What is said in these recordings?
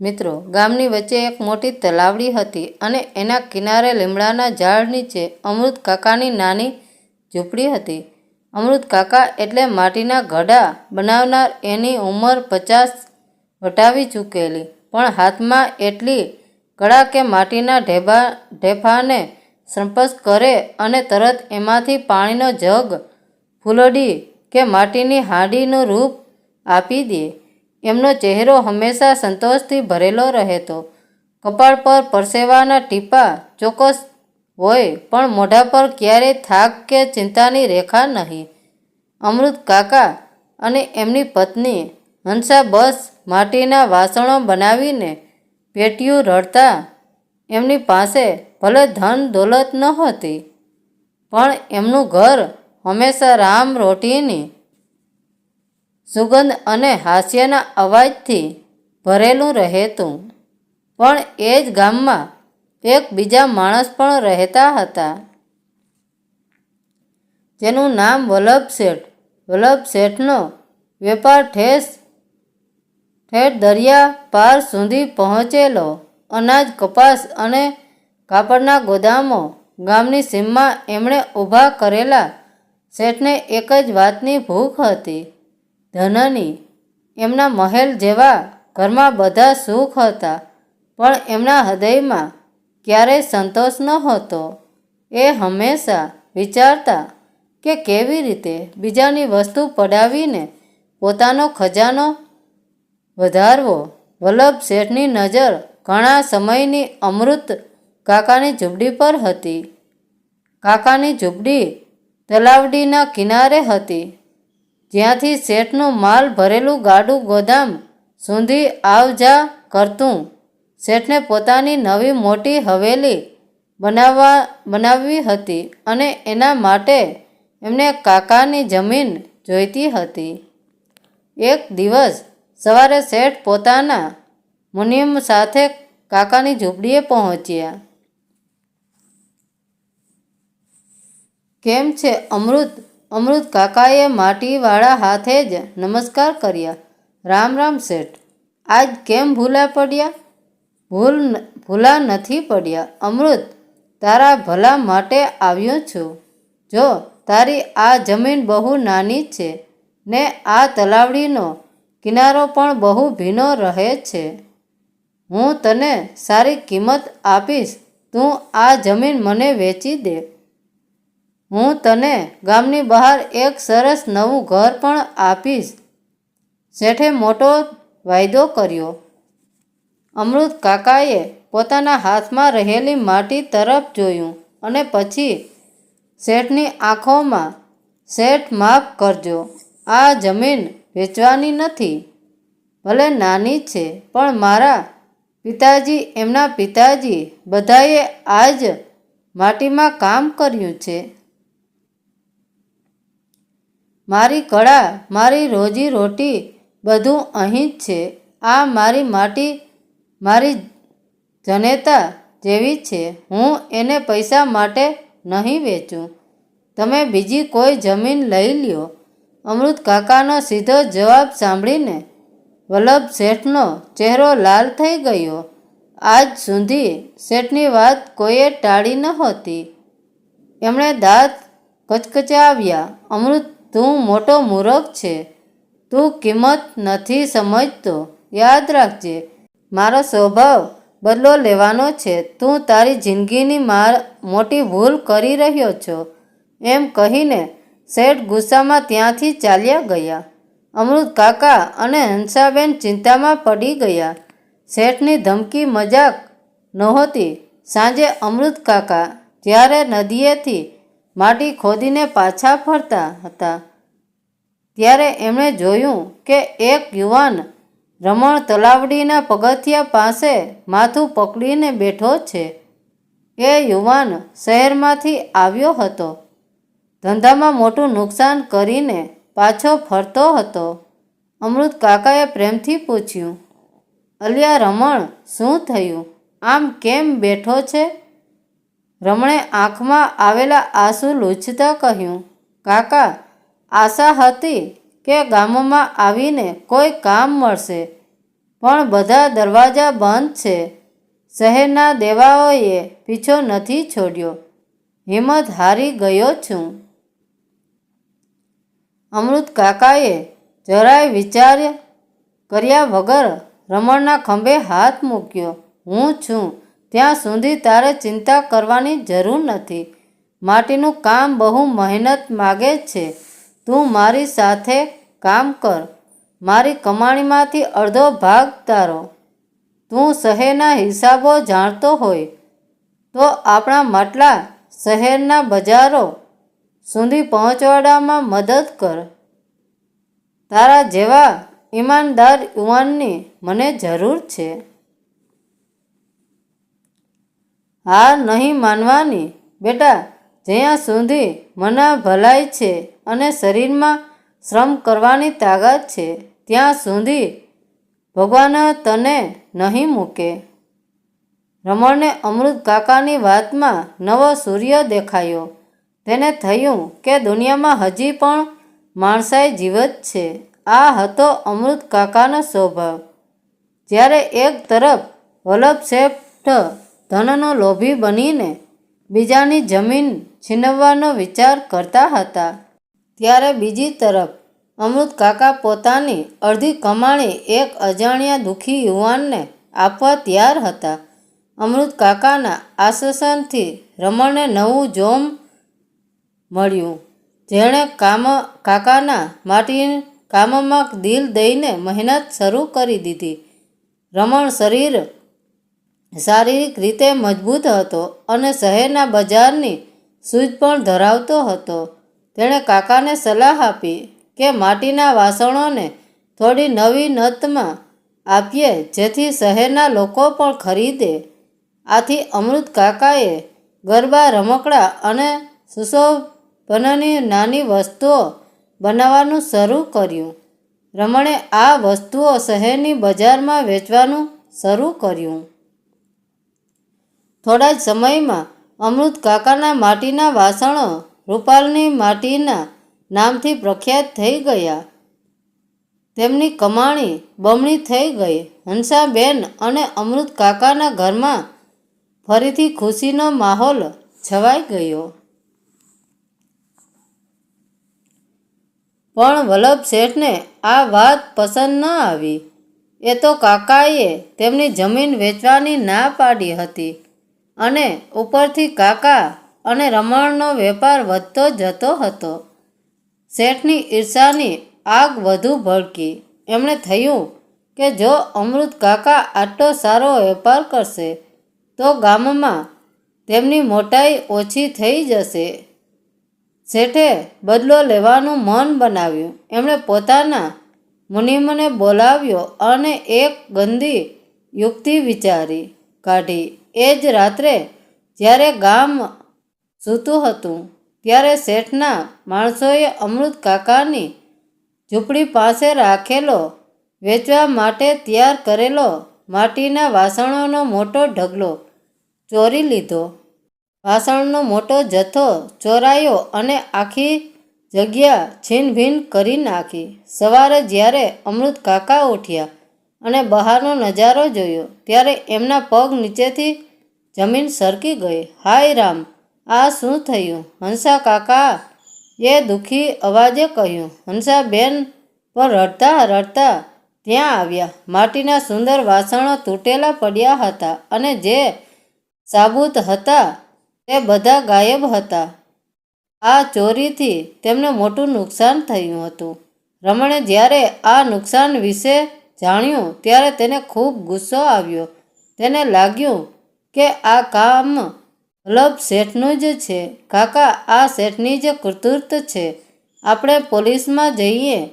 મિત્રો, ગામની વચ્ચે એક મોટી તલાવડી હતી અને એના કિનારે લીમડાના ઝાડ નીચે અમૃત કાકાની નાની ઝૂંપડી હતી. અમૃત કાકા એટલે માટીના ઘડા બનાવનાર એની ઉંમર પચાસ વટાવી ચૂકેલી, પણ હાથમાં એટલી કળા કે માટીના ઢેબા, ઢેફાને સ્પર્શ કરે અને તરત એમાંથી પાણીનો જગ ફૂલડી કે માટીની હાંડીનું રૂપ આપી દે. એમનો ચહેરો હંમેશા સંતોષથી ભરેલો રહેતો. કપાળ પર પરસેવાના ટીપા ચોક્કસ હોય, પણ મોઢા પર ક્યારેય થાક કે ચિંતાની રેખા નહીં. અમૃત કાકા અને એમની પત્ની હંસા બસ માટીના વાસણો બનાવીને પેટીયું રડતા એમની પાસે ભલે ધન દોલત નહોતી પણ એમનું ઘર હંમેશા રામ રોટીની સુગંધ અને હાસ્યના અવાજથી ભરેલું રહેતું. પણ એ જ ગામમાં એક બીજા માણસ પણ રહેતા હતા. જેનું નામ વલ્લભ શેઠ વલ્લભ શેઠનો વેપાર ઠેસ ઠેઠ દરિયા પાર સુધી પહોંચેલો. અનાજ, કપાસ અને કાપડના ગોદામો ગામની સીમમાં એમણે ઊભા કરેલા શેઠને એક જ વાતની ભૂખ હતી. ધનની, એમના મહેલ જેવા ઘરમાં બધા સુખ હતા, પણ એમના હૃદયમાં ક્યારેય સંતોષ નહોતો એ હંમેશા વિચારતા કે કેવી રીતે બીજાની વસ્તુ પડાવીને પોતાનો ખજાનો વધારવો. વલ્લભ શેઠની નજર ઘણા સમયની અમૃત કાકાની ઝૂંપડી પર હતી. કાકાની ઝૂંપડી તલાવડીના કિનારે હતી. જ્યાંથી શેઠનું માલ ભરેલું ગાડું ગોદામ સુધી આવ જા કરતું. શેઠને પોતાની નવી મોટી હવેલી બનાવવા, બનાવવી હતી અને એના માટે એમને કાકાની જમીન જોઈતી હતી. એક દિવસ સવારે શેઠ પોતાના મુનિમ સાથે કાકાની ઝૂંપડીએ પહોંચ્યા. કેમ છે, અમૃત? અમૃત કાકાએ માટીવાળા હાથે જ નમસ્કાર કર્યા. રામ રામ શેઠ. આજ કેમ ભૂલા પડ્યા? ભૂલ ભૂલા નથી પડ્યા. અમૃત, તારા ભલા માટે આવ્યો છું. જો, તારી આ જમીન બહુ નાની છે, ને આ તલાવડીનો કિનારો પણ બહુ ભીનો રહે છે. હું તને સારી કિંમત આપીશ. તું આ જમીન મને વેચી દે. હું તને ગામની બહાર એક સરસ નવું ઘર પણ આપીશ. શેઠે મોટો વાયદો કર્યો. અમૃત કાકાએ પોતાના હાથમાં રહેલી માટી તરફ જોયું અને પછી શેઠની આંખોમાં શેઠ માફ કરજો. આ જમીન વેચવાની નથી. ભલે નાની છે, પણ મારા પિતાજી એમના પિતાજી બધાએ આજ માટીમાં કામ કર્યું છે. મારી કળા, મારી રોજી રોટી બધું અહીં જ છે. આ મારી માટી, મારી જનેતા જેવી છે. હું એને પૈસા માટે નહીં વેચું. તમે બીજી કોઈ જમીન લઈ લ્યો. અમૃત કાકાનો સીધો જવાબ સાંભળીને વલ્લભ શેઠનો ચહેરો લાલ થઈ ગયો. આજ સુધી શેઠની વાત કોઈએ ટાળી નહોતી એમણે દાંત કચકચાવ્યા. અમૃત તું મોટો મૂરખ છે. તું કિંમત નથી સમજતો. યાદ રાખજે, મારો સ્વભાવ બદલો લેવાનો છે. તું તારી જિંદગીની માર મોટી ભૂલ કરી રહ્યો છો. એમ કહીને શેઠ ગુસ્સામાં ત્યાંથી ચાલ્યા ગયા. અમૃત કાકા અને હંસાબેન ચિંતામાં પડી ગયા. શેઠની ધમકી મજાક નહોતી. સાંજે અમૃત કાકા જ્યારે નદીએથી માટી ખોદીને પાછા ફરતા હતા. ત્યારે એમણે જોયું કે એક યુવાન રમણ તલાવડીના પગથિયા પાસે માથું પકડીને બેઠો છે. એ યુવાન શહેરમાંથી આવ્યો હતો. ધંધામાં મોટું નુકસાન કરીને પાછો ફરતો હતો. અમૃત કાકાએ પ્રેમથી પૂછ્યું, અલિયા રમણ, શું થયું? આમ કેમ બેઠો છે? રમણે આંખમાં આવેલા આંસુ લૂછતા કહ્યું, કાકા આશા હતી કે ગામમાં આવીને કોઈ કામ મળશે. પણ બધા દરવાજા બંધ છે. શહેરના દેવાઓએ પીછો નથી છોડ્યો. હિંમત હારી ગયો છું. અમૃત કાકાએ જરાય વિચાર કર્યા વગર રમણના ખંભે હાથ મૂક્યો. હું છું. ત્યાં સુધી તારે ચિંતા કરવાની જરૂર નથી. માટીનું કામ બહુ મહેનત માગે છે. તું મારી સાથે કામ કર. મારી કમાણીમાંથી અડધો ભાગ તારો. તું શહેરના હિસાબો જાણતો હોય તો આપણા માટલા શહેરના બજારો સુધી પહોંચવાડામાં મદદ કર. તારા જેવા ઈમાનદાર યુવાનની મને જરૂર છે. હાર નહીં માનવાની. બેટા જ્યાં સુધી મના ભલાઈ છે અને શરીરમાં શ્રમ કરવાની તાકાત છે, ત્યાં સુધી ભગવાન તને નહીં મૂકે. રમણને અમૃત કાકાની વાતમાં નવો સૂર્ય દેખાયો. તેને થયું કે દુનિયામાં હજી પણ માણસાઈ જીવત છે. આ હતો અમૃત કાકાનો સ્વભાવ. જ્યારે એક તરફ વલ્લભ શેઠ ધનનો લોભી બનીને બીજાની જમીન છીનવવાનો વિચાર કરતા હતા. ત્યારે બીજી તરફ, અમૃત કાકા પોતાની અડધી કમાણી એક અજાણ્યા દુઃખી યુવાનને આપવા તૈયાર હતા. અમૃત કાકાના આશ્વાસનથી રમણને નવું જોમ મળ્યું. જેણે કામ, કાકાના માટી કામમાં દિલ દઈને મહેનત શરૂ કરી દીધી. રમણ શરીર શારીરિક રીતે મજબૂત હતો અને શહેરના બજારની સૂઝ પણ ધરાવતો હતો. તેણે કાકાને સલાહ આપી કે માટીના વાસણોને થોડી નવી નતમાં આપીએ, જેથી શહેરના લોકો પણ ખરીદે. આથી અમૃત કાકાએ ગરબા, રમકડા અને સુશોભનની નાની વસ્તુઓ બનાવવાનું શરૂ કર્યું. રમણે આ વસ્તુઓ શહેરની બજારમાં વેચવાનું શરૂ કર્યું. થોડા જ સમયમાં અમૃત કાકાના માટીના વાસણો રૂપાલની માટીના નામથી પ્રખ્યાત થઈ ગયા. તેમની કમાણી બમણી થઈ ગઈ. હંસાબેન અને અમૃત કાકાના ઘરમાં ફરીથી ખુશીનો માહોલ છવાઈ ગયો. પણ વલ્લભ શેઠને આ વાત પસંદ ન આવી. એ તો કાકાએ તેમની જમીન વેચવાની ના પાડી હતી. અને ઉપરથી કાકા અને રમણનો વેપાર વધતો જતો હતો. શેઠની ઈર્ષાની આગ વધુ ભડકી. એમણે થયું કે જો અમૃત કાકા આટલો સારો વેપાર કરશે, તો ગામમાં તેમની મોટાઈ ઓછી થઈ જશે. શેઠે બદલો લેવાનું મન બનાવ્યું. એમણે પોતાના મુનિમને બોલાવ્યો અને એક ગંદી યુક્તિ વિચારી કાઢી. એ જ રાત્રે જ્યારે ગામ સૂતું હતું, ત્યારે શેઠના માણસોએ અમૃત કાકાની ઝૂંપડી પાસે રાખેલો, વેચવા માટે તૈયાર કરેલો માટીના વાસણોનો મોટો ઢગલો ચોરી લીધો. વાસણનો મોટો જથ્થો ચોરાયો અને આખી જગ્યા છીનભીન કરી નાખી. સવારે જ્યારે અમૃત કાકા ઉઠ્યા અને બહારનો નજારો જોયો ત્યારે એમના પગ નીચેથી જમીન સરકી ગઈ. હાય રામ, આ શું થયું હંસા કાકા એ દુઃખી અવાજે કહ્યું. હંસાબેન પણ રડતા રડતા ત્યાં આવ્યા. માટીના સુંદર વાસણો તૂટેલા પડ્યા હતા અને જે સાબુત હતા તે બધા ગાયબ હતા. આ ચોરીથી તેમને મોટું નુકસાન થયું હતું. રમણે જ્યારે આ નુકસાન વિશે જાણ્યું ત્યારે તેને ખૂબ ગુસ્સો આવ્યો. તેને લાગ્યું કે આ કામ વલ્લભ શેઠનું જ છે. કાકા, આ શેઠની જ કૃતૃત છે. આપણે પોલીસમાં જઈએ.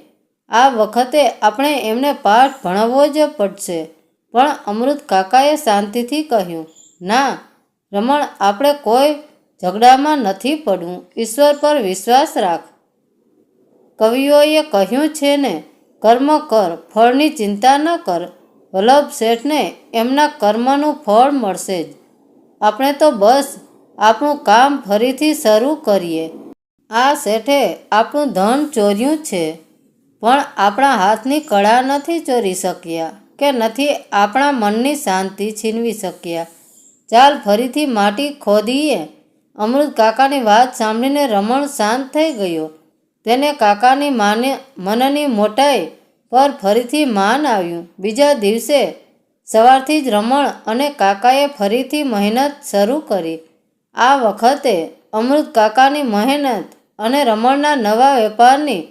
આ વખતે આપણે એમને પાઠ ભણાવવો જ પડશે. પણ અમૃત કાકાએ શાંતિથી કહ્યું, ના, રમણ, આપણે કોઈ ઝઘડામાં નથી પડવું. ઈશ્વર પર વિશ્વાસ રાખ. કવિઓએ કહ્યું, છે ને? કર્મ કર, ફળની ચિંતા ન કર. વલ્લભ શેઠને એમના કર્મનું ફળ મળશે જ. આપણે તો બસ આપણું કામ ફરીથી શરૂ કરીએ. આ શેઠે આપણું ધન ચોર્યું છે. પણ આપણા હાથની કળા નથી ચોરી શક્યા કે નથી આપણા મનની શાંતિ છીનવી શક્યા. ચાલ ફરીથી માટી ખોદીએ. અમૃત કાકાની વાત સાંભળીને રમણ શાંત થઈ ગયો. તેને કાકાની માને, મનની મોટાઈ પર ફરીથી માન આવ્યું. બીજા દિવસે સવારથી જ રમણ અને કાકાએ ફરીથી મહેનત શરૂ કરી. આ વખતે અમૃત કાકાની મહેનત અને રમણના નવા વેપારની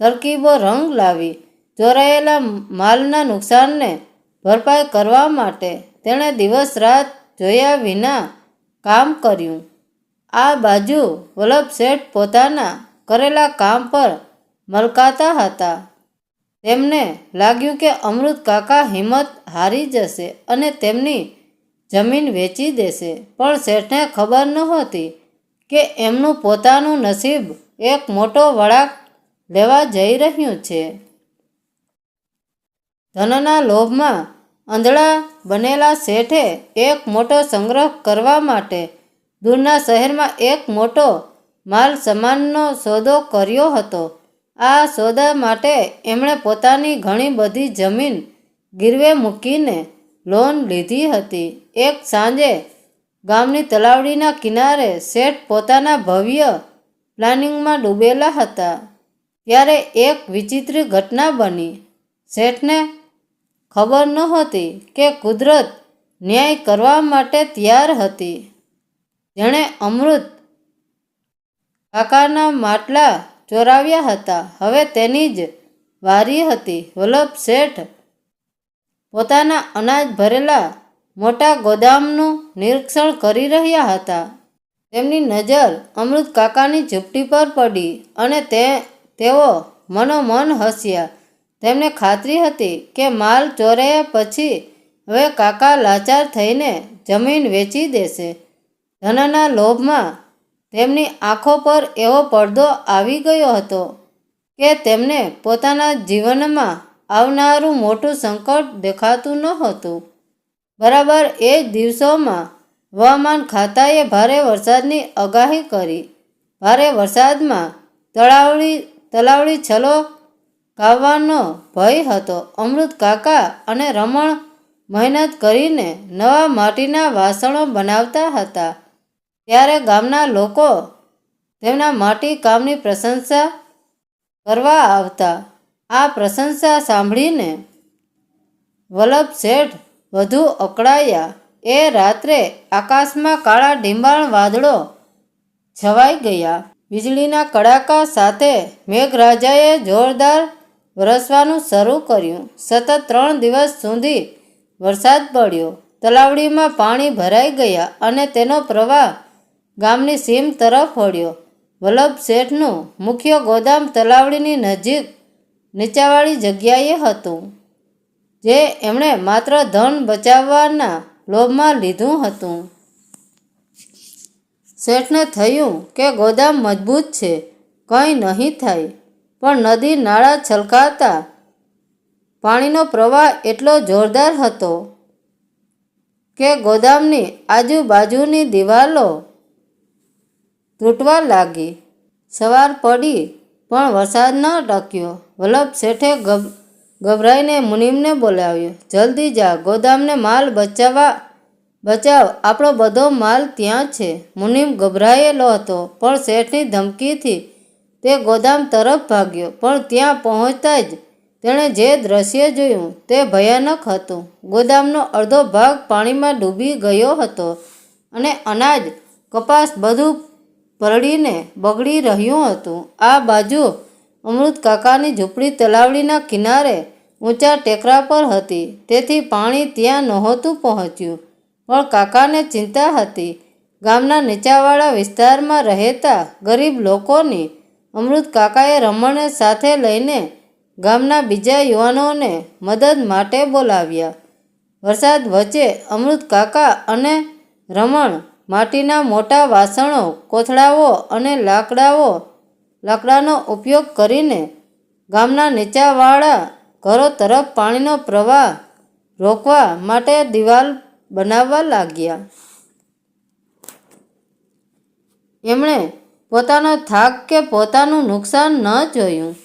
તરકીબો રંગ લાવી ચોરાયેલા માલના નુકસાનને ભરપાઈ કરવા માટે તેણે દિવસ રાત જોયા વિના કામ કર્યું. આ બાજુ વલ્લભ શેઠ પોતાના કરેલા કામ પર મલકાતા હતા. તેમને લાગ્યું કે અમૃત કાકા હિંમત હારી જશે અને તેમની જમીન વેચી દેશે. પણ શેઠને ખબર નહોતી કે એમનું પોતાનું નસીબ એક મોટો વળાંક લેવા જઈ રહ્યું છે. ધનના લોભમાં અંધળા બનેલા શેઠે એક મોટો સંગ્રહ કરવા માટે દૂરના શહેરમાં એક મોટો માલ સામાનનો સોદો કર્યો હતો. આ સોદા માટે એમણે પોતાની ઘણી બધી જમીન ગીરવે મૂકીને લોન લીધી હતી. એક સાંજે ગામની તલાવડીના કિનારે શેઠ પોતાના ભવ્ય પ્લાનિંગમાં ડૂબેલા હતા. ત્યારે એક વિચિત્ર ઘટના બની. શેઠને ખબર નહોતી કે કુદરત ન્યાય કરવા માટે તૈયાર હતી. જેણે અમૃત કાકાના માટલા ચોરાવ્યા હતા. હવે તેની જ વારી હતી. વલ્લભ શેઠ પોતાના અનાજ ભરેલા મોટા ગોદામનું નિરીક્ષણ કરી રહ્યા હતા. તેમની નજર અમૃત કાકાની ઝૂંપડી પર પડી અને તે, તેઓ મનોમન હસ્યા. તેમને ખાતરી હતી કે માલ ચોરાયા પછી હવે કાકા લાચાર થઈને જમીન વેચી દેશે. ધનના લોભમાં તેમની આંખો પર એવો પડદો આવી ગયો હતો કે તેમને પોતાના જીવનમાં આવનારું મોટું સંકટ દેખાતું નહોતું બરાબર એ જ દિવસોમાં હવામાન ખાતાએ ભારે વરસાદની આગાહી કરી. ભારે વરસાદમાં તળાવડી તલાવડી છલો કાવવાનો ભય હતો. અમૃત કાકા અને રમણ મહેનત કરીને નવા માટીના વાસણો બનાવતા હતા. ત્યારે ગામના લોકો તેમના માટી કામની પ્રશંસા કરવા આવતા. આ પ્રશંસા સાંભળીને વલ્લભ શેઠ વધુ અકળાયા. એ રાત્રે આકાશમાં કાળા ડિંબાણ વાદળો છવાઈ ગયા. વીજળીના કડાકા સાથે મેઘરાજાએ જોરદાર વરસવાનું શરૂ કર્યું. સતત ત્રણ દિવસ સુધી વરસાદ પડ્યો. તલાવડીમાં પાણી ભરાઈ ગયા અને તેનો પ્રવાહ ગામની સીમ તરફ વળ્યો. વલ્લભ શેઠનું મુખ્ય ગોદામ તલાવડીની નજીક નીચાવાળી જગ્યાએ હતું, જે એમણે માત્ર ધન બચાવવાના લોભમાં લીધું હતું. શેઠને થયું કે ગોદામ મજબૂત છે, કંઈ નહીં થાય, પણ નદી નાળા છલકાતા પાણીનો પ્રવાહ એટલો જોરદાર હતો કે ગોદામની આજુબાજુની દિવાલો તૂટવા લાગી. સવાર પડી, પણ વરસાદ ન ટક્યો. વલ્લભ શેઠે ગભ, ગભરાઈને મુનિમને બોલાવ્યો, જલ્દી જા, ગોદામને માલ બચાવવા, બચાવ. આપણો બધો માલ ત્યાં છે. મુનિમ ગભરાયેલો હતો, પણ શેઠની ધમકીથી તે ગોદામ તરફ ભાગ્યો, પણ ત્યાં પહોંચતા જ તેણે જે દ્રશ્ય જોયું તે ભયાનક હતું. ગોદામનો અડધો ભાગ પાણીમાં ડૂબી ગયો હતો અને અનાજ, કપાસ બધું પલળીને બગડી રહ્યું હતું. આ બાજુ અમૃત કાકાની ઝૂંપડી તલાવડીના કિનારે ઊંચા ટેકરા પર હતી. તેથી પાણી ત્યાં નહોતું પહોંચ્યું. પણ કાકાને ચિંતા હતી. ગામના નીચાવાળા વિસ્તારમાં રહેતા ગરીબ લોકોની અમૃત કાકાએ રમણને સાથે લઈને ગામના બીજા યુવાનોને મદદ માટે બોલાવ્યા. વરસાદ વચ્ચે અમૃત કાકા અને રમણ માટીના મોટા વાસણો, કોથળાઓ અને લાકડાઓ, લાકડાનો ઉપયોગ કરીને ગામના નીચાવાળા ઘરો તરફ પાણીનો પ્રવાહ રોકવા માટે દિવાલ બનાવવા લાગ્યા. એમણે પોતાનો થાક કે પોતાનું નુકસાન ન જોયું.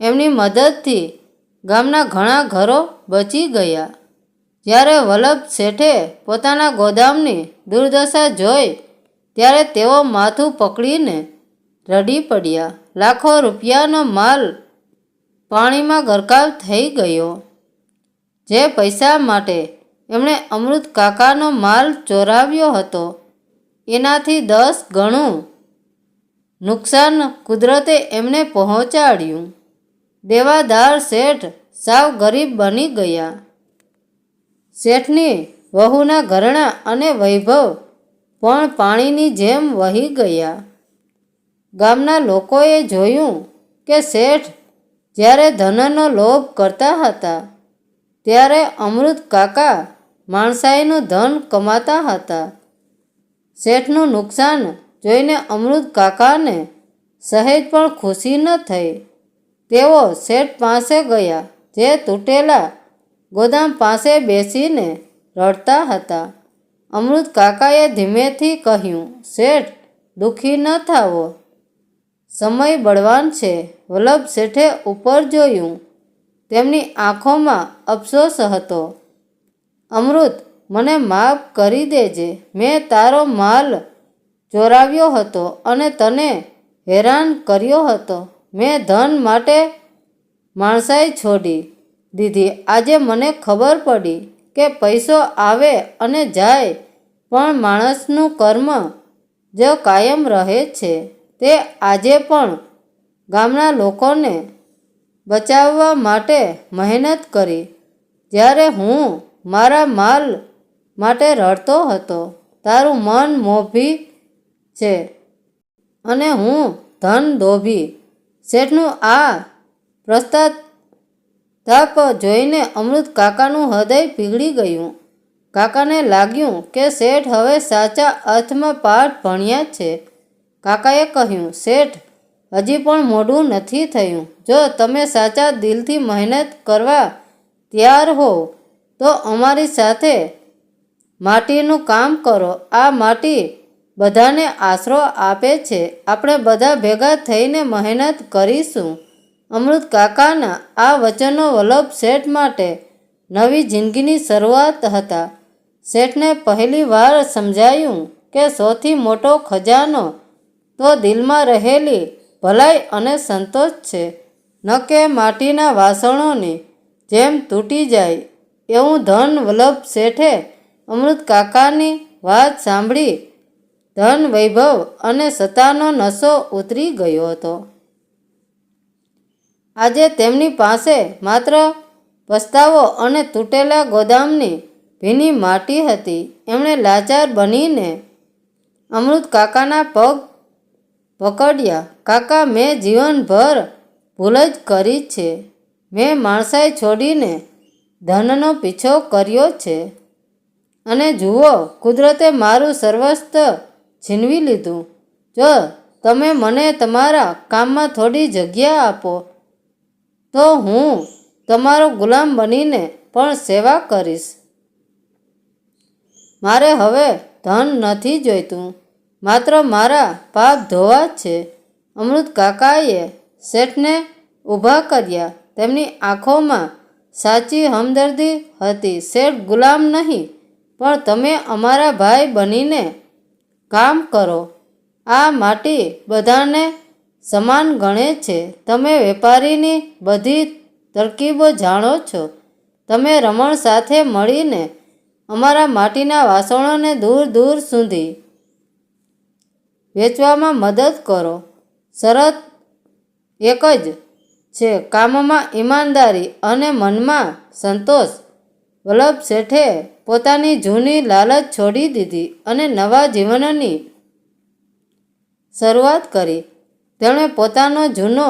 એમની મદદથી ગામના ઘણા ઘરો બચી ગયા. જ્યારે વલ્લભ શેઠે પોતાના ગોદામની દુર્દશા જોઈ, ત્યારે તેઓ માથું પકડીને રડી પડ્યા. લાખો રૂપિયાનો માલ પાણીમાં ગરકાવ થઈ ગયો. જે પૈસા માટે એમણે અમૃત કાકાનો માલ ચોરાવ્યો હતો, એનાથી દસ ગણું નુકસાન કુદરતે એમને પહોંચાડ્યું. દેવાદાર શેઠ સાવ ગરીબ બની ગયા. શેઠની વહુના ઘરણા અને વૈભવ પણ પાણીની જેમ વહી ગયા. ગામના લોકોએ જોયું કે શેઠ જ્યારે ધનનો લોભ કરતા હતા, ત્યારે અમૃત કાકા માણસાઈનું ધન કમાતા હતા. શેઠનું નુકસાન જોઈને અમૃત કાકાને સહેજ પણ ખુશી ન થઈ. તેઓ શેઠ પાસે ગયા, જે તૂટેલા ગોદામ પાસે બેસીને રડતા હતા. અમૃત કાકાએ ધીમેથી કહ્યું, શેઠ, દુઃખી ન થાવો. સમય બળવાન છે. વલ્લભ શેઠે ઉપર જોયું. તેમની આંખોમાં અફસોસ હતો. અમૃત, મને માફ કરી દેજે. મેં તારો માલ ચોરાવ્યો હતો અને તને હેરાન કર્યો હતો. મેં ધન માટે માણસાઈ છોડી. દીધી. આજે મને ખબર પડી કે પૈસો આવે અને જાય, પણ માણસનું કર્મ જ કાયમ રહે છે. તે આજે પણ ગામના લોકોને બચાવવા માટે મહેનત કરી. જ્યારે હું મારા માલ માટે રડતો હતો, તારું મન મોભી છે અને હું ધન દોભી. શેઠનું આ પ્રસ્તાપ જોઈને અમૃત કાકાનું હૃદય પીગળી ગયું. કાકાને લાગ્યું કે શેઠ હવે સાચા અર્થમાં પાઠ ભણ્યા છે. કાકાએ કહ્યું, શેઠ, હજી પણ મોડું નથી થયું. જો તમે સાચા દિલથી મહેનત કરવા તૈયાર હો, તો અમારી સાથે માટીનું કામ કરો. આ માટી બધાને આશરો આપે છે. આપણે બધા ભેગા થઈને મહેનત કરીશું. અમૃત કાકાના આ વચનો વલ્લભ શેઠ માટે નવી જિંદગીની શરૂઆત હતા. શેઠને પહેલી વાર સમજાયું કે સૌથી મોટો ખજાનો તો દિલમાં રહેલી ભલાઈ અને સંતોષ છે. ન કે માટીના વાસણોની જેમ તૂટી જાય એવું ધન વલ્લભ શેઠે અમૃત કાકાની વાત સાંભળી ધન વૈભવ અને સત્તાનો નશો ઉતરી ગયો હતો. આજે તેમની પાસે માત્ર પસ્તાવો અને તૂટેલા ગોદામની ભીની માટી હતી. એમણે લાચાર બનીને અમૃત કાકાના પગ પકડ્યા. કાકા, મેં જીવનભર ભૂલ જ કરી છે. મેં માણસાઈ છોડીને ધનનો પીછો કર્યો છે. અને જુઓ, કુદરતે મારું સર્વસ્ત છીનવી લીધું. જો તમે મને તમારા કામમાં થોડી જગ્યા આપો તો હું તમારો ગુલામ બનીને પણ સેવા કરીશ. મારે હવે ધન નથી જોઈતું. માત્ર મારા પાપ ધોવા છે. અમૃત કાકાએ શેઠને ઊભા કર્યા. તેમની આંખોમાં સાચી હમદર્દી હતી. શેઠ ગુલામ નહીં, પણ તમે અમારા ભાઈ બનીને કામ કરો. આ માટી બધાને સમાન ગણે છે. તમે વેપારીની બધી તરકીબો જાણો છો. તમે રમણ સાથે મળીને અમારા માટીના વાસણોને દૂર દૂર સુધી વેચવામાં મદદ કરો. શરત એક જ છે કામમાં ઈમાનદારી અને મનમાં સંતોષ. વલ્લભ શેઠે પોતાની જૂની લાલચ છોડી દીધી અને નવા જીવનની શરૂઆત કરી. તેમણે પોતાનો જૂનો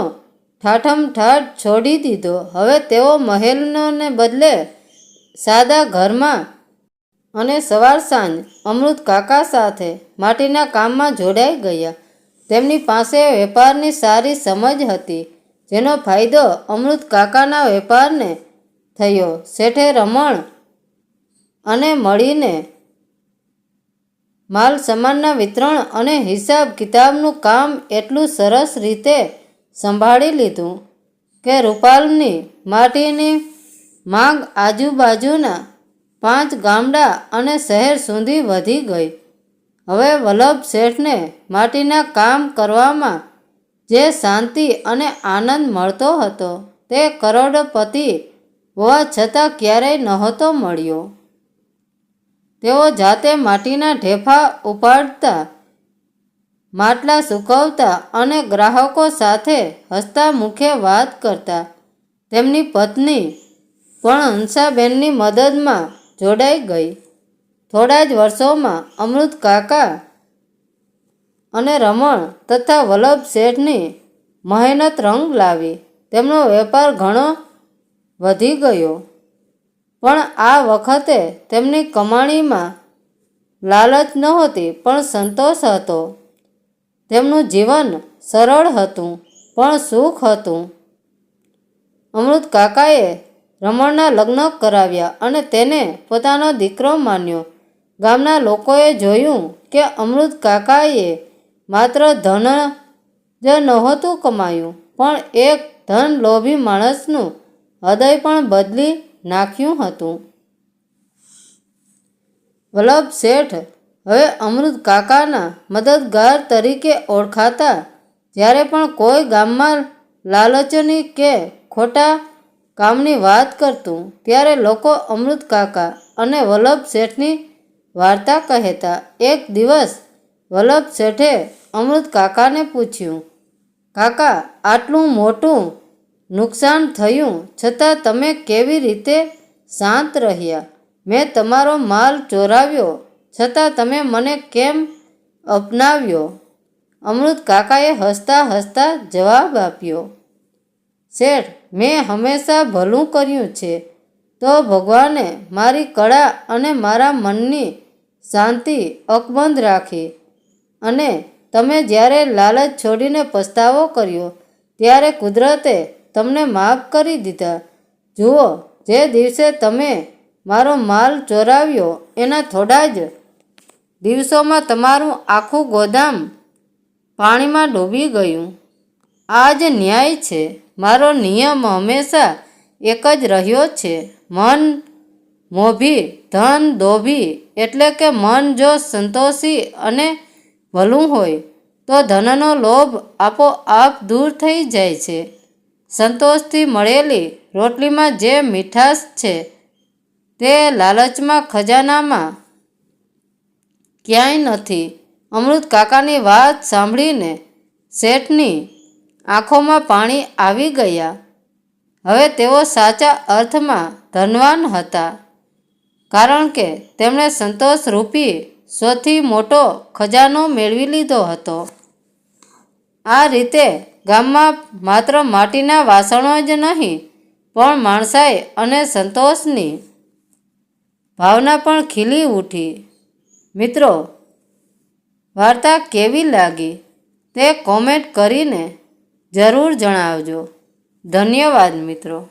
ઠાઠમઠાઠ છોડી દીધો. હવે તેઓ મહેલને બદલે સાદા ઘરમાં અને સવાર સાંજ અમૃત કાકા સાથે માટીના કામમાં જોડાઈ ગયા. તેમની પાસે વેપારની સારી સમજ હતી, જેનો ફાયદો અમૃત કાકાના વેપારને થયો. શેઠે રમણ અને મળીને માલ સામાનના વિતરણ અને હિસાબ કિતાબનું કામ એટલું સરસ રીતે સંભાળી લીધું કે રૂપાલની માટીની માંગ આજુબાજુના પાંચ ગામડા અને શહેર સુધી વધી ગઈ. હવે વલ્લભ શેઠને માટીના કામ કરવામાં જે શાંતિ અને આનંદ મળતો હતો તે કરોડપતિ હોવા છતાં ક્યારેય નહોતો મળ્યો. તેઓ જાતે માટીના ઢેફા ઉપાડતા, માટલા સૂકવતા અને ગ્રાહકો સાથે હસતા મુખે વાત કરતા. તેમની પત્ની પણ હંસાબેનની મદદમાં જોડાઈ ગઈ. થોડા જ વર્ષોમાં અમૃત કાકા અને રમણ તથા વલ્લભ શેઠની મહેનત રંગ લાવી. તેમનો વેપાર ઘણો વધી ગયો. પણ આ વખતે તેમની કમાણીમાં લાલચ નહોતી, પણ સંતોષ હતો. તેમનું જીવન સરળ હતું, પણ સુખ હતું. અમૃત કાકાએ રમણના લગ્ન કરાવ્યા અને તેને પોતાનો દીકરો માન્યો. ગામના લોકોએ જોયું કે અમૃત કાકાએ માત્ર ધન જ નહોતું કમાયું, પણ એક ધન લોભી માણસનું હૃદય પણ બદલી નાખ્યું હતું. વલ્લભ શેઠ હવે અમૃત કાકાના મદદગાર તરીકે ઓળખાતા જ્યારે પણ કોઈ ગામમાં લાલચની કે ખોટા કામની વાત કરતું ત્યારે લોકો અમૃત કાકા અને વલ્લભ શેઠની વાર્તા કહેતા. એક દિવસ વલ્લભ શેઠે અમૃત કાકાને પૂછ્યું, કાકા, આટલું મોટું નુકસાન થયું છતાં તમે કેવી રીતે શાંત રહ્યા? મેં તમારો માલ ચોરાવ્યો છતાં તમે મને કેમ અપનાવ્યો? અમૃત કાકાએ હસતા હસતા જવાબ આપ્યો, શેઠ, મેં હંમેશા ભલું કર્યું છે. તો ભગવાને મારી કળા અને મારા મનની શાંતિ અકબંધ રાખી. અને તમે જ્યારે લાલચ છોડીને પસ્તાવો કર્યો, ત્યારે કુદરતે તમને માફ કરી દીધા. જુઓ, જે દિવસે તમે મારો માલ ચોરાવ્યો, એના થોડા જ દિવસોમાં તમારું આખું ગોદામ પાણીમાં ડૂબી ગયું. આ જ ન્યાય છે. મારો નિયમ હંમેશા એક જ રહ્યો છે. મન મોભી, ધન દોભી એટલે કે મન જો સંતોષી અને ભલું હોય, તો ધનનો લોભ આપોઆપ દૂર થઈ જાય છે. સંતોષથી મળેલી રોટલીમાં જે મીઠાશ છે તે લાલચમાં ખજાનામાં ક્યાંય નથી. અમૃત કાકાની વાત સાંભળીને શેઠની આંખોમાં પાણી આવી ગયા. હવે તેઓ સાચા અર્થમાં ધનવાન હતા, કારણ કે તેમણે સંતોષરૂપી સૌથી મોટો ખજાનો મેળવી લીધો હતો. આ રીતે ગામમાં માત્ર માટીના વાસણો જ નહીં, પણ માણસાઈ અને સંતોષની ભાવના પણ ખીલી ઉઠી. મિત્રો, વાર્તા કેવી લાગી? તે કોમેન્ટ કરીને જરૂર જણાવજો. ધન્યવાદ, મિત્રો.